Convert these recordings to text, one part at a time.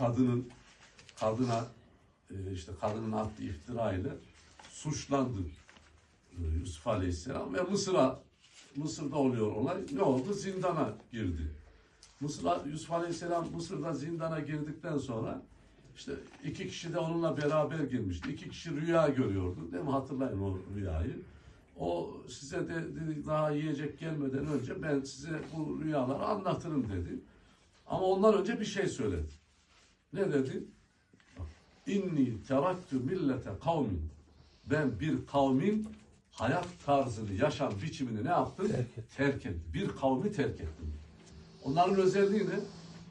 kadının kadına e, işte kadının attığı iftira ile suçlandı e, Yusuf Aleyhisselam ve Mısır'a Mısır'da oluyor olay. Ne oldu? Zindana girdi. Mısır'a Yusuf Aleyhisselam Mısır'da zindana girdikten sonra işte iki kişi de onunla beraber girmişti. İki kişi rüya görüyordu. Değil mi? Hatırlayın o rüyayı. O size de dedi, daha yiyecek gelmeden önce ben size bu rüyaları anlatırım dedi. Ama ondan önce bir şey söyledi. Ne dedi? İnni teraktü millete kavmin. Ben bir kavmin hayat tarzını, yaşam biçimini ne yaptım? Terk ettim. Terk ettim. Bir kavmi terk ettim. Onların özelliği ne?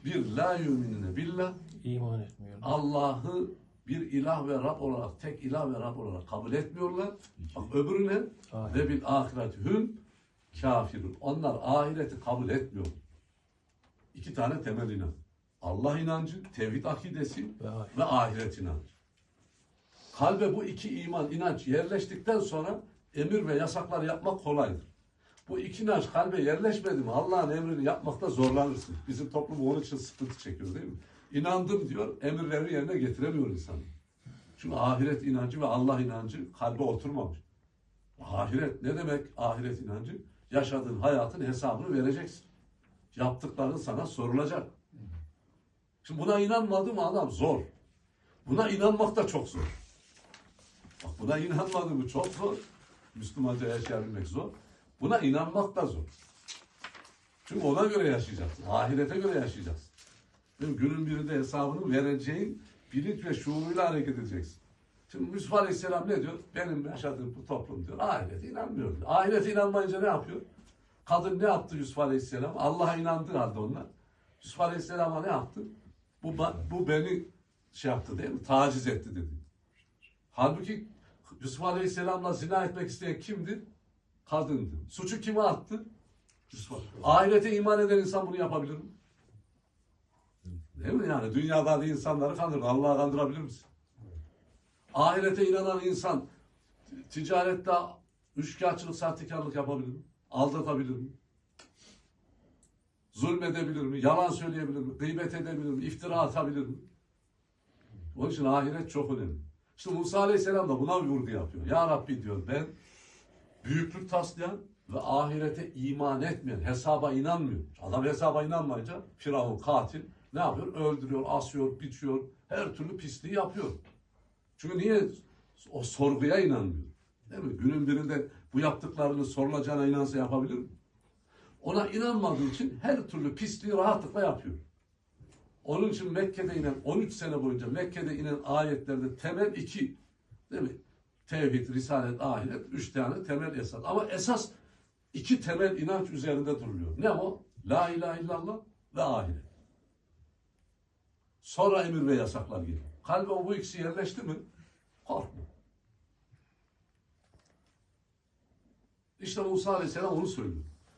Bir la yuminine billah. İman etmiyorlar. Allah'ı bir ilah ve Rab olarak, tek ilah ve Rab olarak kabul etmiyorlar. Bak öbürü ne? Ve bil ahireti hüm kafirun. Onlar ahireti kabul etmiyor. İki tane temel inan. Allah inancı, tevhid akidesi Ve ahiret. ve ahiret inancı. Kalbe bu iki iman, inanç yerleştikten sonra emir ve yasaklar yapmak kolaydır. Bu iki inanç kalbe yerleşmedi mi Allah'ın emrini yapmakta zorlanırsın. Bizim toplum onun için sıkıntı çekiyor değil mi? İnandım diyor, emirleri yerine getiremiyor insan. Çünkü ahiret inancı ve Allah inancı kalbe oturmamış. Ahiret ne demek ahiret inancı? Yaşadığın hayatın hesabını vereceksin. Yaptıkların sana sorulacak. Şimdi buna inanmadı mı adam zor. Buna inanmak da çok zor. Bak buna inanmadı mı çok zor. Müslümanca yaşayabilmek zor. Buna inanmak da zor. Çünkü ona göre yaşayacaksın. Ahirete göre yaşayacaksın. Değil mi? Günün birinde hesabını vereceğin bilinç ve şuuruyla hareket edeceksin. Şimdi Yusuf Aleyhisselam ne diyor? Benim yaşadığım bu toplum diyor. Ahirete inanmıyor. Ahirete inanmayınca ne yapıyor? Kadın ne yaptı Yusuf Aleyhisselam? Allah'a inandığı halde onlar. Yusuf Aleyhisselam'a ne yaptı? Bu, bu beni şey yaptı değil mi? Taciz etti dedi. Halbuki Yusuf Aleyhisselam'la zina etmek isteyen kimdi? Kadındı. Suçu kime attı? Yusuf Ahirete iman eden insan bunu yapabilir mi? Değil mi yani? Dünyada da insanları kandırır. Allah'ı kandırabilir misin? Ahirete inanan insan ticarette üçkağıtçılık, sahtekarlık yapabilir mi? Aldatabilir mi? Zulmedebilir mi? Yalan söyleyebilir mi? Gıybet edebilir mi? İftira atabilir mi? Onun için ahiret çok önemli. İşte Musa Aleyhisselam da buna bir vurgu yapıyor. Ya Rabbi diyor ben büyüklük taslayan ve ahirete iman etmeyen, hesaba inanmıyor. Adam hesaba inanmayınca Firavun katil ne yapıyor? Öldürüyor, asıyor, biçiyor, her türlü pisliği yapıyor. Çünkü niye? O sorguya inanmıyor. Değil mi? Günün birinde bu yaptıklarını sorulacağına inansa yapabilir mi? Ona inanmadığı için her türlü pisliği rahatlıkla yapıyor. Onun için Mekke'de inen 13 sene boyunca Mekke'de inen ayetlerde temel iki değil mi? Tevhid, Risalet, Ahiret üç tane temel esas. Ama esas iki temel inanç üzerinde duruluyor. Ne o? La ilahe illallah ve ahiret. Sonra emir ve yasaklar geliyor. Kalbe bu ikisi yerleşti mi? Korkma. İşte Musa Aleyhisselam onu söylüyor.